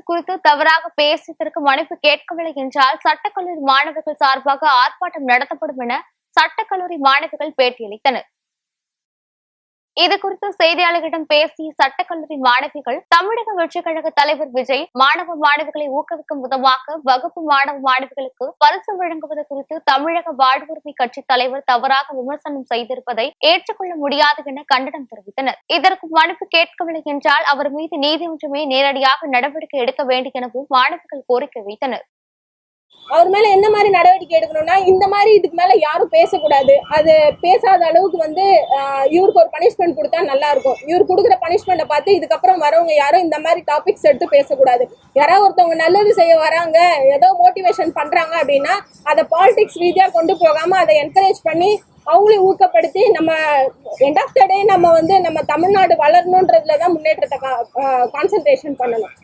குறித்து தவறாக பேசியதற்கு மன்னிப்பு கேட்கவில்லை என்றால் சட்டக்கல்லூரி மாணவர்கள் சார்பாக ஆர்ப்பாட்டம் நடத்தப்படும் என சட்டக்கல்லூரி மாணவிகள் பேட்டியளித்தனர். இது குறித்து செய்தியாளர்களிடம் பேசிய சட்டக்கல்லூரி மாணவிகள் தமிழக வெற்றிக் கழக தலைவர் விஜய் மாணவ மாணவிகளை ஊக்குவிக்கும் விதமாக வகுப்பு மாணவ மாணவிகளுக்கு பரிசு வழங்குவது குறித்து தமிழக வாழ்வுரிமை கட்சி தலைவர் தவறாக விமர்சனம் செய்திருப்பதை ஏற்றுக்கொள்ள முடியாது என கண்டனம் தெரிவித்தனர். இதற்கு மனுப்பு கேட்கவில்லை என்றால் அவர் மீது நீதிமன்றமே நேரடியாக நடவடிக்கை எடுக்க வேண்டும் எனவும் மாணவிகள் கோரிக்கை வைத்தனர். அவர் மேல என்ன மாதிரி நடவடிக்கை எடுக்கணும்னா இந்த மாதிரி இதுக்கு மேல யாரும் பேசக்கூடாது. அது பேசாத அளவுக்கு வந்து இவருக்கு ஒரு பனிஷ்மெண்ட் கொடுத்தா நல்லா இருக்கும். இவர் கொடுக்குற பனிஷ்மெண்ட்டை பார்த்து இதுக்கப்புறம் வரவங்க யாரும் இந்த மாதிரி டாபிக்ஸ் எடுத்து பேசக்கூடாது. யாராவது ஒருத்தவங்க நல்லது செய்ய வராங்க ஏதோ மோட்டிவேஷன் பண்றாங்க அப்படின்னா அதை பாலிடிக்ஸ் ரீதியா கொண்டு போகாம அதை என்கரேஜ் பண்ணி அவங்களையும் ஊக்கப்படுத்தி நம்ம எண்ட் ஆஃப் த டே நம்ம வந்து நம்ம தமிழ்நாடு வளரணுன்றதுல தான் முன்னேற்றத்தை கான்சென்ட்ரேஷன் பண்ணணும்.